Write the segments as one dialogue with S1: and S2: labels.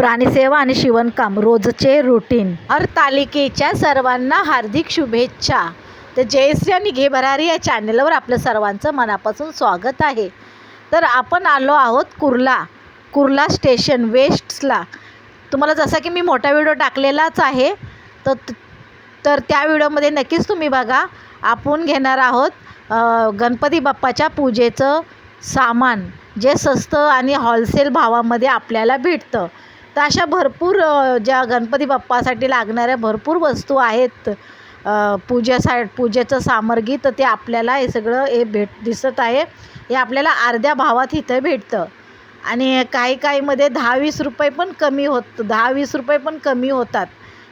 S1: प्राणीसेवा आणि शिवणकाम रोजचे रुटीन हरतालिकेच्या सर्वांना हार्दिक शुभेच्छा. तर जयश्री आणि घे भरारी या चॅनलवर आपलं सर्वांचं मनापासून स्वागत आहे. तर आपण आलो आहोत कुर्ला कुर्ला स्टेशन वेस्ट्सला तुम्हाला जसा की मी मोठा व्हिडिओ टाकलेलाच आहे तर तर त्या व्हिडिओमध्ये नक्कीच तुम्ही बघा. आपण घेणार आहोत गणपती बाप्पाच्या पूजेचं सामान जे स्वस्त आणि हॉलसेल भावामध्ये आपल्याला भेटतं. तर अशा भरपूर ज्या गणपती बाप्पासाठी लागणाऱ्या भरपूर वस्तू आहेत पूजेसा पूजेचं सामग्री तर ते आपल्याला हे सगळं हे भेट दिसत आहे. हे आपल्याला अर्ध्या भावात इथं भेटतं. आणि काही काहीमध्ये दहा वीस रुपये पण कमी होत दहा वीस रुपये पण कमी होतात.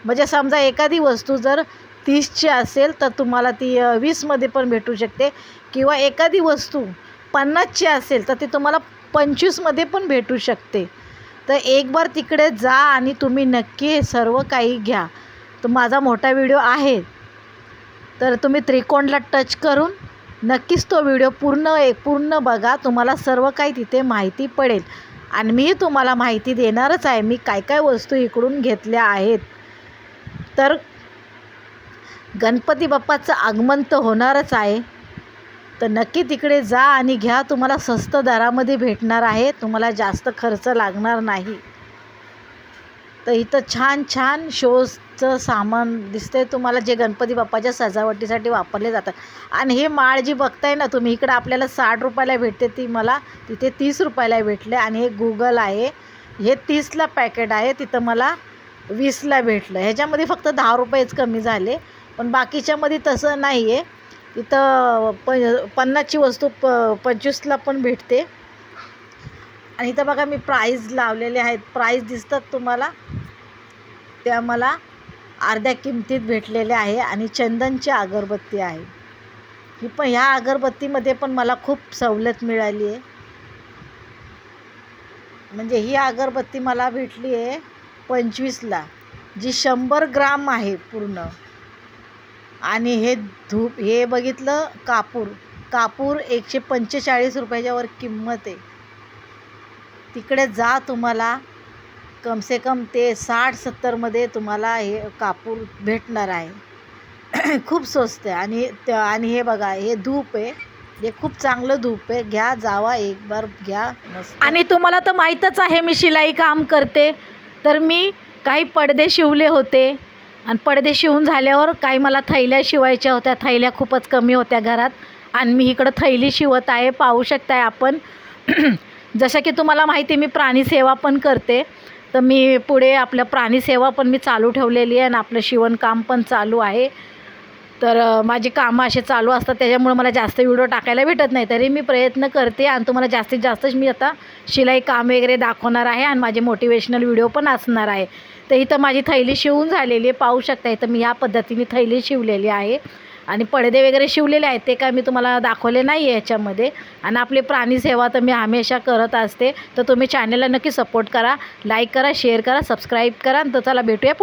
S1: म्हणजे समजा एखादी वस्तू जर तीसची असेल तर तुम्हाला ती वीसमध्ये पण भेटू शकते. किंवा एखादी वस्तू पन्नासची असेल तर ती तुम्हाला पंचवीसमध्ये पण भेटू शकते. तर एक बार तिकडे जा आणि तुम्ही नक्की हे सर्व काही घ्या. तर माझा मोठा व्हिडिओ आहे. तर तुम्ही त्रिकोणला टच करून नक्कीच तो व्हिडिओ पूर्ण एक पूर्ण बघा. तुम्हाला सर्व काही तिथे माहिती पडेल. आणि मीही तुम्हाला माहिती देणारच आहे. मी काय काय वस्तू इकडून घेतल्या आहेत. तर गणपती बाप्पाचं आगमन तर होणारच आहे. तर नक्की तिकडे जा आणि घ्या. तुम्हाला स्वस्त दरामध्ये भेटणार आहे. तुम्हाला जास्त खर्च लागणार नाही. तर इथं छान छान शोजचं सामान दिसतंय. तुम्हाला जे गणपती बाप्पाच्या सजावटीसाठी वापरले जातात. आणि हे माळ जी बघताय ना तुम्ही इकडं आपल्याला साठ रुपयाला भेटते ती मला. तिथे तीस रुपयाला भेटले आणि हे गुगल आहे. हे तीसला पॅकेट आहे. तिथं मला वीसला भेटलं. ह्याच्यामध्ये फक्त दहा रुपयेच कमी झाले. पण बाकीच्यामध्ये तसं नाही आहे इथं प पन्नासची वस्तू प पंचवीसला पण भेटते. आणि इथं बघा मी प्राईज लावलेले आहेत. प्राईज दिसतात तुम्हाला. त्या मला अर्ध्या किमतीत भेटलेले आहे आणि चंदनची अगरबत्ती आहे. ही पण ह्या अगरबत्तीमध्ये पण मला खूप सवलत मिळाली आहे. म्हणजे ही अगरबत्ती मला भेटली आहे पंचवीसला जी शंभर ग्राम आहे पूर्ण. आणि हे धूप हे बघितलं कापूर. कापूर एकशे पंचेचाळीस रुपयाच्यावर किंमत आहे. तिकडे जा तुम्हाला. कमसे कम ते साठ सत्तरमध्ये तुम्हाला हे कापूर भेटणार आहे. खूप स्वस्त आहे. आणि त आणि हे बघा हे धूप आहे. हे खूप चांगलं धूप आहे. घ्या जावा एक बार घ्या. आणि तुम्हाला तर माहीतच आहे मी शिलाई काम करते. तर मी काही पडदे शिवले होते. आणि पडदे शिवून झाल्यावर काही मला थैल्या शिवायच्या होत्या. थैल्या खूपच कमी होत्या घरात. आणि मी इकडं थैली शिवत आहे. पाहू शकताय आपण. जसं की तुम्हाला माहिती आहे मी प्राणीसेवा पण करते. तर मी पुढे आपलं प्राणीसेवा पण मी चालू ठेवलेली आहे आणि आपलं शिवणकाम पण चालू आहे. तर माझी कामं असे चालू असतात. त्याच्यामुळे मला जास्त व्हिडिओ टाकायला भेटत नाही. तरी मी प्रयत्न करते आणि तुम्हाला जास्तीत जास्त मी आता शिलाई काम वगैरे दाखवणार आहे आणि माझे मोटिवेशनल व्हिडिओ पण असणार आहे. तर इथं माझी थैली शिवून झालेली आहे. पाहू शकता इथं मी या पद्धतीने थैली शिवलेली आहे. आणि पडदे वगैरे शिवलेले आहेत. ते काय मी तुम्हाला दाखवले नाही आहे याच्यामध्ये. आणि आपली प्राणीसेवा तर मी हमेशा करत असते. तर तुम्ही चॅनलला नक्की सपोर्ट करा. लाईक करा शेअर करा सबस्क्राईब करा. आणि तर चला भेटूया